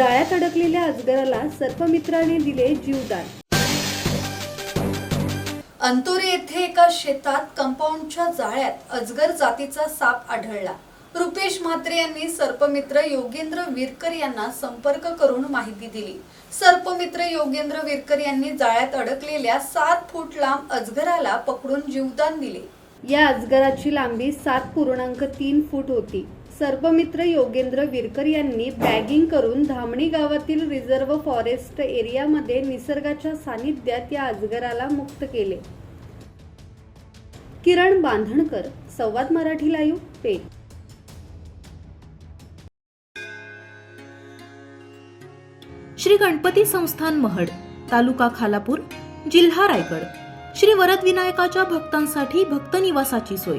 जाळ्यात अडकलेल्या अजगराला सर्पमित्राने दिले जीवदान. अंतोरे येथे एका शेतात कंपाऊंडच्या जाळ्यात अजगर जातीचा साप आढळला. रुपेश म्हात्रे यांनी सर्पमित्र योगेंद्र विरकर यांना संपर्क करून माहिती दिली. सर्पमित्र योगेंद्र विरकर यांनी जाळ्यात अडकलेल्या सात फूट लांब अजगराला पकडून जीवदान दिले. या अजगराची लांबी सात पूर्णांक तीन फूट होती. सर्पमित्र योगेंद्र विरकर यांनी बॅगिंग करून धामणी गावातील रिझर्व फॉरेस्ट एरियामध्ये निसर्गाच्या सानिध्यात या अजगराला मुक्त केले. किरण बांधणकर संवाद मराठी लाईव्ह पेठ. श्री गणपती संस्थान महड तालुका खालापूर जिल्हा रायगड. श्री वरद विनायकाच्या भक्तांसाठी भक्त निवासाची सोय.